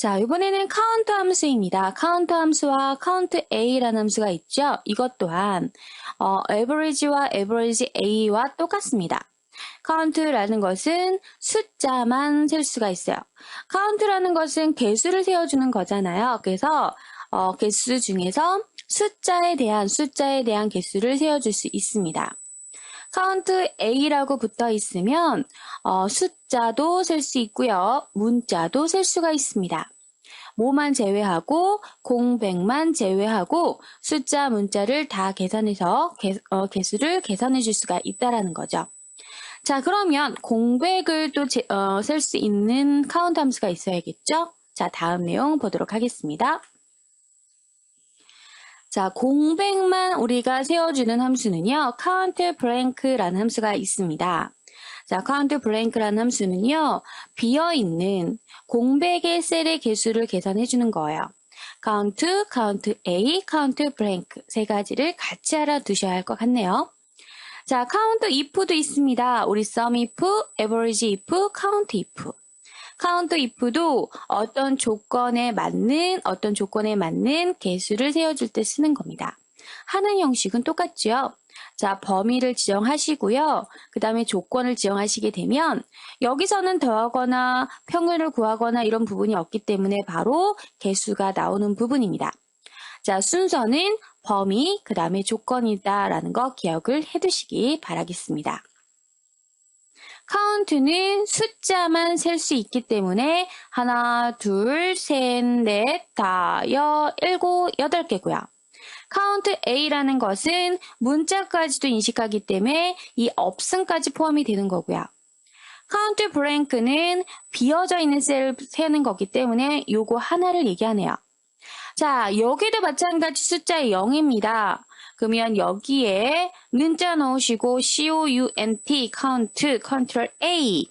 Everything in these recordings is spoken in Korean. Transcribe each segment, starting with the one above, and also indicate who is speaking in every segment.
Speaker 1: 자, 이번에는 카운트 함수입니다. 카운트 함수와 카운트 a라는 함수가 있죠. 이것 또한 어, average와 average a와 똑같습니다. 카운트라는 것은 숫자만 셀 수가 있어요. 카운트라는 것은 개수를 세워주는 거잖아요. 그래서 어, 개수 중에서 숫자에 대한 숫자에 대한 개수를 세워줄 수 있습니다. 카운트 A라고 붙어 있으면 어, 숫자도 셀 수 있고요. 문자도 셀 수가 있습니다. 모만 제외하고 공백만 제외하고 숫자 문자를 다 계산해서 개, 어, 개수를 계산해 줄 수가 있다라는 거죠. 자 그러면 공백을 또 셀수 있는 카운트 함수가 있어야겠죠? 자 다음 내용 보도록 하겠습니다. 자, 공백만 우리가 세워주는 함수는요, count blank라는 함수가 있습니다. 자, count blank라는 함수는요, 비어있는 공백의 셀의 개수를 계산해 주는 거예요. count, count A, count blank 세 가지를 같이 알아두셔야 할 것 같네요. 자, count if도 있습니다. 우리 sum if, average if, count if. 카운트 if도 어떤 조건에 맞는 어떤 조건에 맞는 개수를 세워줄 때 쓰는 겁니다. 하는 형식은 똑같죠. 자, 범위를 지정하시고요. 그 다음에 조건을 지정하시게 되면 여기서는 더하거나 평균을 구하거나 이런 부분이 없기 때문에 바로 개수가 나오는 부분입니다. 자, 순서는 범위, 그 다음에 조건이다라는 거 기억을 해두시기 바라겠습니다. 카운트는 숫자만 셀 수 있기 때문에 하나, 둘, 셋, 넷, 다, 여, 일곱, 여덟 개고요. 카운트 A라는 것은 문자까지도 인식하기 때문에 이 없음까지 포함이 되는 거고요. 카운트 블랭크는 비어져 있는 셀을 세는 거기 때문에 요거 하나를 얘기하네요. 자, 여기도 마찬가지 숫자 0입니다. 그러면 여기에 는자 넣으시고 count, control A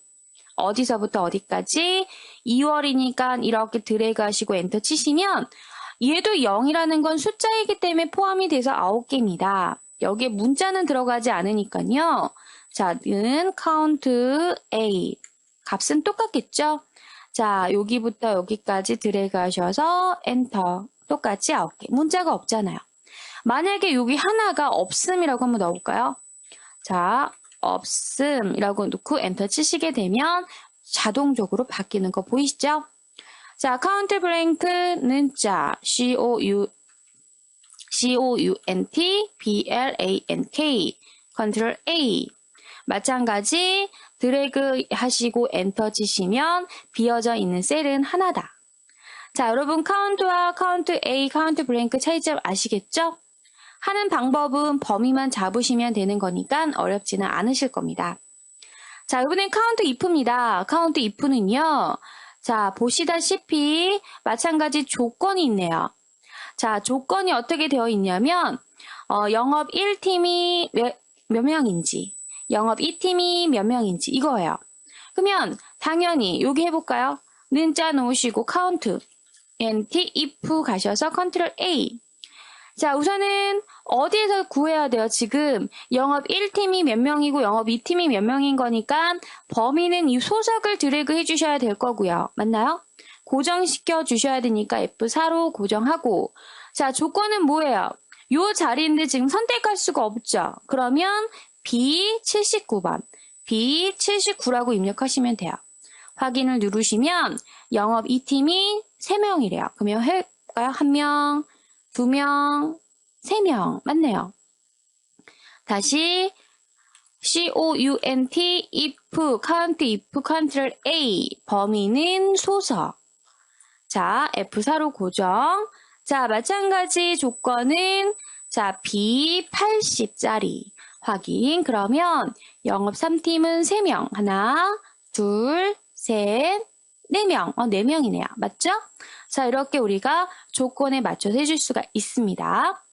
Speaker 1: 어디서부터 어디까지 2월이니까 이렇게 드래그 하시고 엔터 치시면 얘도 0이라는 건 숫자이기 때문에 포함이 돼서 9개입니다. 여기에 문자는 들어가지 않으니까요. 자, 는 count A 값은 똑같겠죠? 자, 여기부터 여기까지 드래그 하셔서 엔터 똑같이 9개. 문자가 없잖아요. 만약에 여기 하나가 없음이라고 한번 넣어볼까요? 자, 없음이라고 넣고 엔터 치시게 되면 자동적으로 바뀌는 거 보이시죠? 자, 카운트 블랭크는 자, C-O-U, C-O-U-N-T, B-L-A-N-K, 컨트롤 A. 마찬가지 드래그 하시고 엔터 치시면 비어져 있는 셀은 하나다. 자, 여러분 카운트와 카운트 A, 카운트 블랭크 차이점 아시겠죠? 하는 방법은 범위만 잡으시면 되는 거니까 어렵지는 않으실 겁니다. 자, 이번엔 카운트 if입니다. 카운트 if는요. 자, 보시다시피 마찬가지 조건이 있네요. 자, 조건이 어떻게 되어 있냐면 어, 영업 1팀이 몇, 몇 명인지, 영업 2팀이 몇 명인지 이거예요. 그러면 당연히 여기 해볼까요? 는자 놓으시고 카운트, nt if 가셔서 컨트롤 A 자, 우선은 어디에서 구해야 돼요? 지금 영업 1팀이 몇 명이고 영업 2팀이 몇 명인 거니까 범위는 이 소석을 드래그 해주셔야 될 거고요. 맞나요? 고정시켜 주셔야 되니까 F4로 고정하고 자, 조건은 뭐예요? 요 자리인데 지금 선택할 수가 없죠. 그러면 B79번, B79라고 입력하시면 돼요. 확인을 누르시면 영업 2팀이 3명이래요. 그러면 할까요? 1명, 두 명, 세 명. 맞네요. 다시 count if count if control A 범위는 소석. 자, F4로 고정. 자, 마찬가지 조건은 자, B 80짜리 확인. 그러면 영업 3팀은 3명. 하나, 둘, 셋, 4명. 어, 4명이네요. 맞죠? 자, 이렇게 우리가 조건에 맞춰서 해줄 수가 있습니다.